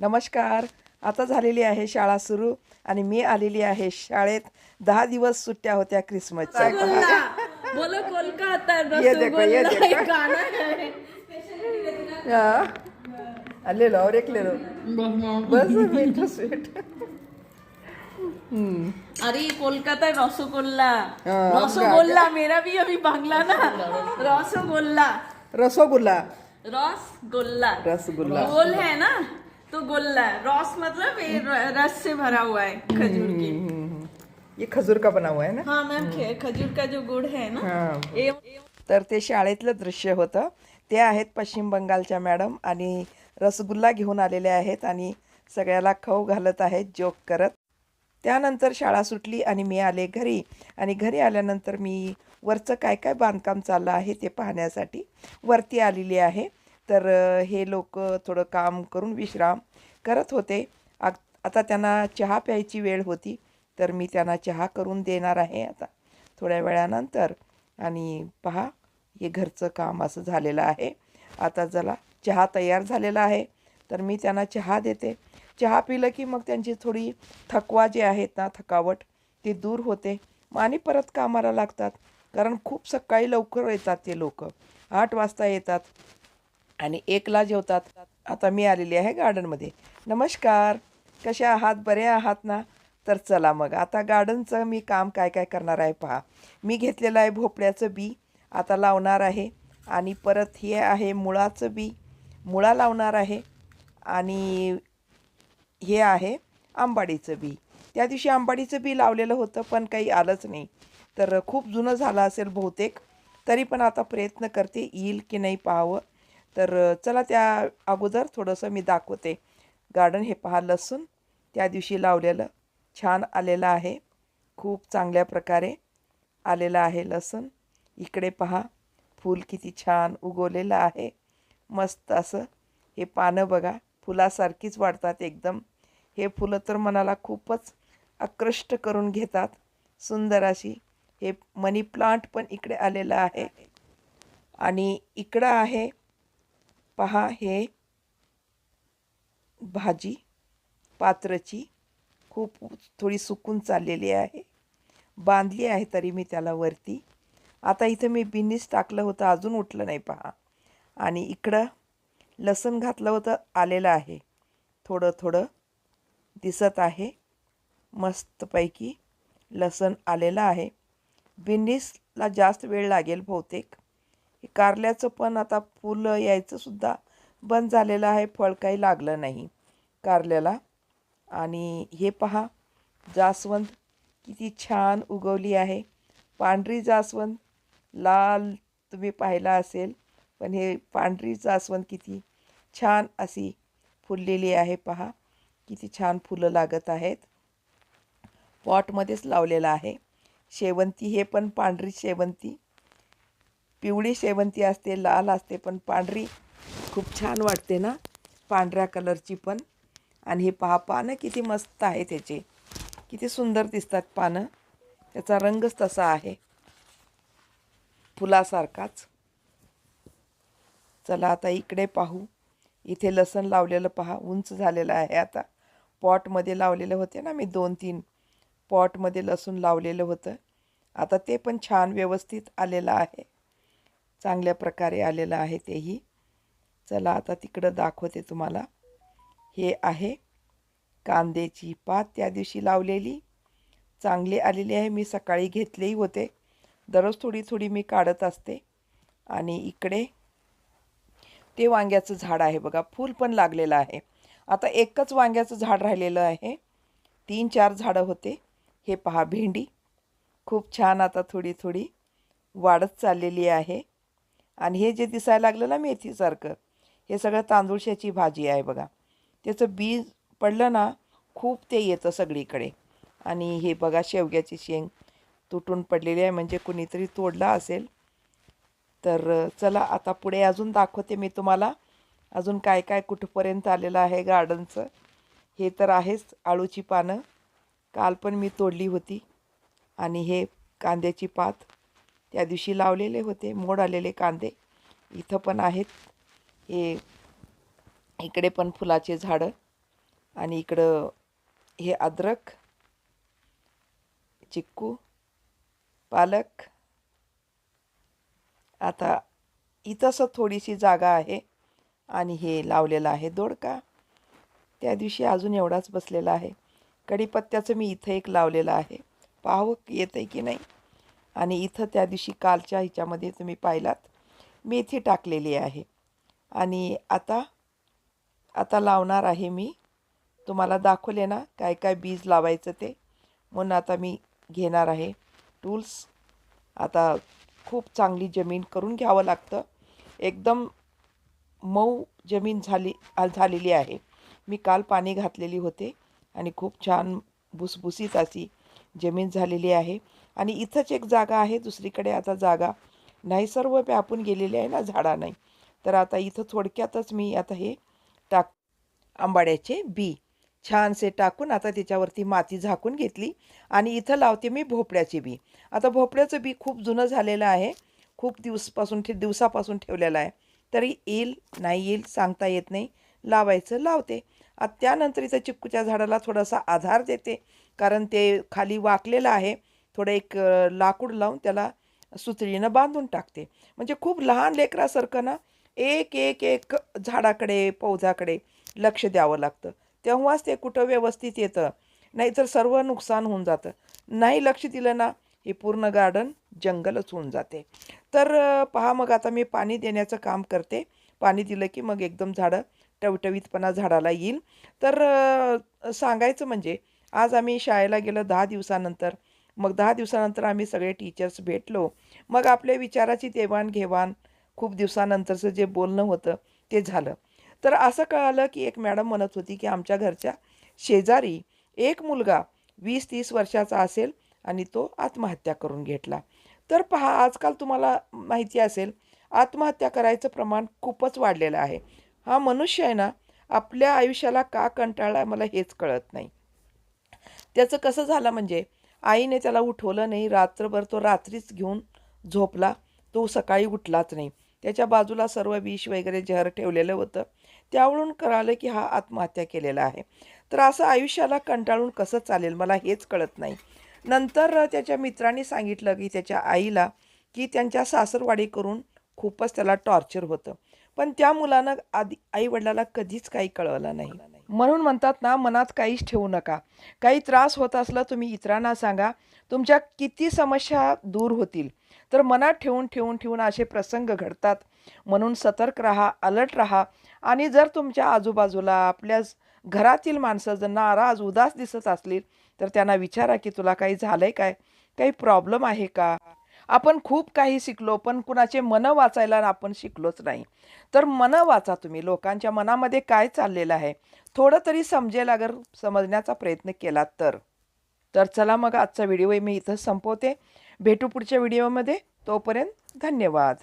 नमस्कार. आता झालेली आहे शाळा सुरू आणि मी आलेली आहे शाळेत. दहा दिवस सुट्ट्या होत्या क्रिसमसच्या. ले लो और एक ले लो बस मीठा स्वीट अरे कोलकाता रसगुल्ला. रसगुल्ला मेरा भी अभी बांग्ला ना. रसगुल्ला. रसोगुल्ला. रसगुल्ला. रसगुल्ला. गोल है ना? तो गोल्ला रस मतलब ये रस से भरा हुआ है खजूर की। ये खजूर का बना हुआ है ना? हाँ मैम खे- खजूर का जो गुड़ है ना हाँ। ये तर ते शाळेतलं दृश्य होतं. ते आहेत पश्चिम बंगालच्या मॅडम आणि रसगुल्ला घेऊन आलेले आहेत आणि सगळ्याला खाऊ घालत आहेत जोक करत. त्यानंतर शाळा सुटली आणि मी आले घरी. आणि घरी आल्यानंतर मी वरचं काय काय बांधकाम चाललं आहे ते पाहण्यासाठी वरती आलेली आहे. तर अ, हे लोक थोडं काम करून विश्राम करत होते. आ- आता त्यांना चहा प्यायची वेळ होती तर मी त्यांना चहा करून देणार आहे आता. थोड्या वेळानंतर आणि पहा हे घरचं काम असं झालेलं आहे. आता जरा चहा तयार झालेला आहे तर मी त्यांना चहा देते. चहा पिलं की मग त्यांची थोडी थकवा जे आहेत ना थकावट ती दूर होते. मग आणि परत कामाला लागतात कारण खूप सकाळी लवकर येतात ते लोक. आठ वाजता येतात आणि एकला जेवतात. आता मी आलेली आहे गार्डनमध्ये. नमस्कार. कशा आहात? बरे आहात ना? तर चला मग. आता गार्डनचं मी काम काय काय करणार आहे पहा. मी घेतलेलं आहे भोपळ्याचं बी. आता लावणार आहे. आणि परत हे आहे मुळाचं बी. मुळा लावणार आहे. आणि हे आहे आंबाडीचं बी. त्या दिवशी आंबाडीचं बी लावलेलं होतं पण काही आलंच नाही. तर खूप जुनं झालं असेल बहुतेक. तरी पण आता प्रयत्न करते येईल की नाही पाहावं. तर चला त्या अगोदर थोडंसं मी दाखवते. गार्डन हे पहा लसूण त्या दिवशी लावलेलं छान आलेलं आहे. खूप चांगल्या प्रकारे आलेलं आहे लसूण. इकडे पहा फूल किती छान उगवलेलं आहे. मस्त असं हे पानं बघा फुलासारखीच वाढतात एकदम. हे फुलं तर मनाला खूपच आकृष्ट करून घेतात. सुंदर अशी हे मनी प्लांट पण इकडे आलेलं आहे. आणि इकडं आहे पहा हे भाजी पात्रची खूप थोडी सुकून चाललेली आहे. बांधली आहे तरी मी त्याला वरती. आता इथं मी बिनीस टाकलं होतं अजून उठलं नाही पहा. आणि इकडं लसण घातलं होतं आलेलं आहे. थोडं थोडं दिसत आहे. मस्तपैकी लसण आलेलं आहे. बिनीसला जास्त वेळ लागेल बहुतेक. कारल्याचं पण आता फुलं यायचं सुद्धा बंद झालेलं आहे फळ काही लागलं नाही कारल्याला. आणि हे पहा जास्वंद किती छान उगवली आहे. पांढरी जास्वंद लाल तुम्ही पाहिला असेल पण हे पांढरी जास्वंद किती छान अशी फुललेली आहे पहा. किती छान फुलं लागत आहेत. पॉटमध्येच लावलेलं आहे. शेवंती हे पण पांढरी शेवंती. पिवळी शेवंती असते लाल असते पण पांढरी खूप छान वाटते ना. पांढऱ्या कलरची पण. आणि हे पहा पानं किती मस्त आहे त्याचे किती सुंदर दिसतात पानं. त्याचा रंगच तसा आहे. फुलासारखाच. चला आता इकडे पाहू. इथे लसण लावलेलं पहा उंच झालेलं आहे आता. पॉटमध्ये लावलेलं होते ना मी दोन तीन पॉटमध्ये लसूण लावलेलं होतं. आता ते पण छान व्यवस्थित आलेलं आहे. चांगल्या प्रकारे आलेलं आहे तेही. चला आता तिकडं दाखवते तुम्हाला. हे आहे कांद्याची पात त्या दिवशी लावलेली. चांगली आलेली आहे मी सकाळी घेतलेही होते. दररोज थोडी थोडी मी काढत असते. आणि इकडे ते वांग्याचं झाड आहे बघा फूल पण लागलेलं आहे. आता एकच वांग्याचं झाड राहिलेलं आहे. तीन चार झाडं होते. हे पहा भेंडी. खूप छान आता थोडी थोडी वाढत चाललेली आहे. आणि हे जे दिसायला लागलं ना मेथीसारखं हे सगळं तांदूळशाची भाजी आहे बघा. त्याचं बीज पडलं ना खूप ते येतं सगळीकडे. आणि हे बघा शेवग्याची शेंग तुटून पडलेली आहे म्हणजे कुणीतरी तोडला असेल. तर चला आता पुढे अजून दाखवते मी तुम्हाला अजून काय काय कुठपर्यंत आलेलं आहे गार्डनचं. हे तर आहेच आळूची पानं. काल पण मी तोडली होती. आणि हे कांद्याची पात. त्या दिवशी लावलेले होते मोड आलेले कांदे. इथं पण आहेत. हे इकडे पण फुलाचे झाडं आणि इकडं हे अद्रक चिक्कू पालक. आता इथंसं थोडीशी जागा आहे आणि हे लावलेलं आहे दोडका. त्या दिवशी अजून एवढाच बसलेला आहे. कढीपत्त्याचं मी इथं एक लावलेलं आहे. पाहावं येतं आहे की नाही? आणि इथं त्या दिवशी कालच्या ह्याच्यामध्ये तुम्ही पाहिलात मेथी टाकलेली आहे. आणि आता आता लावणार आहे मी. तुम्हाला दाखवले ना काय काय बीज लावायचं ते. म्हणून आता मी घेणार आहे टूल्स. आता खूप चांगली जमीन करून घ्यावं लागतं. एकदम मऊ जमीन झाली झालेली आहे. मी काल पाणी घातलेली होते आणि खूप छान भुसभुसीत अशी जमीन झालेली आहे. आणि इथंच एक जागा आहे दुसरीकडे आता जागा नाही. सर्व व्यापून गेलेली आहे ना झाडा नाही. तर आता इथं थोडक्यातच मी आता हे टाक आंबाड्याचे बी छानसे टाकून आता त्याच्यावरती माती झाकून घेतली आणि इथं लावते मी भोपळ्याचे बी. आता भोपळ्याचं बी खूप जुनं झालेलं आहे. खूप दिवसपासून ठे दिवसापासून ठेवलेलं आहे. तरी येईल नाही येईल सांगता येत नाही. लावायचं लावते. आता त्यानंतर इथं चिक्कूच्या झाडाला थोडासा आधार देते. कारण ते खाली वाकलेलं आहे. थोडं एक लाकूड लावून त्याला सुतळीनं बांधून टाकते. म्हणजे खूप लहान लेकरासारखं ना एक एक एक झाडाकडे पौधाकडे लक्ष द्यावं लागतं. तेव्हाच ते कुठं व्यवस्थित येतं. नाहीतर सर्व नुकसान होऊन जातं. नाही लक्ष दिलं ना हे पूर्ण गार्डन जंगलच होऊन जाते. तर पहा मग आता मी पाणी देण्याचं काम करते. पाणी दिलं की मग एकदम झाडं टवटवीतपणा झाडाला येईल. तर सांगायचं म्हणजे आज आम्ही शाळेला गेलो दहा दिवसानंतर. मग दहा दिवसानंतर आम्ही सगळे टीचर्स भेटलो. मग आपल्या विचाराची देवाणघेवाण खूप दिवसानंतरचं जे बोलणं होतं ते झालं. तर असं कळालं की एक मॅडम म्हणत होती की आमच्या घरच्या शेजारी एक मुलगा वीस तीस वर्षाचा असेल आणि तो आत्महत्या करून घेतला. तर पहा आजकाल तुम्हाला माहिती असेल आत्महत्या करायचं प्रमाण खूपच वाढलेलं आहे. हा मनुष्य आहे ना आपल्या आयुष्याला का कंटाळा मला हेच कळत नाही. त्याचं कसं झालं म्हणजे आईने त्याला उठवलं नाही. रात्रभर तो रात्रीच घेऊन झोपला. तो सकाळी उठलाच नाही. त्याच्या बाजूला सर्व विष वगैरे जहर ठेवलेलं होतं. त्यावरून कळालं की हा आत्महत्या केलेला आहे. तर असं आयुष्याला कंटाळून कसं चालेल? मला हेच कळत नाही. नंतर त्याच्या मित्रांनी सांगितलं की त्याच्या आईला की त्यांच्या सासरवाडी करून खूपच त्याला टॉर्चर होतं. पण त्या मुलानं आधी आईवडिलाला कधीच काही कळवलं नाही. म्हणून म्हणतात ना मनात काहीच ठेवू नका. काही त्रास होत असला तुम्ही इतरांना सांगा तुमच्या किती समस्या दूर होतील. तर मनात ठेवून ठेवून ठेवून असे प्रसंग घडतात. म्हणून सतर्क राहा अलर्ट राहा आणि जर तुमच्या आजूबाजूला आपल्या घरातील माणसं जर नाराज उदास दिसत असतील तर त्यांना विचारा की तुला काही झालं आहे काय? काही प्रॉब्लेम आहे का? आपण खूप काही शिकलो पण कुणाचे मन वाचायला आपण शिकलोच नाही. तर मन वाचा तुम्ही. लोकांच्या मनामध्ये काय चाललेलं आहे? थोडं तरी समजेल अगर समजण्याचा प्रयत्न केला तर. तर चला मग आजचा व्हिडिओ मी इथं संपवते. भेटू पुढच्या व्हिडिओमध्ये. तोपर्यंत धन्यवाद.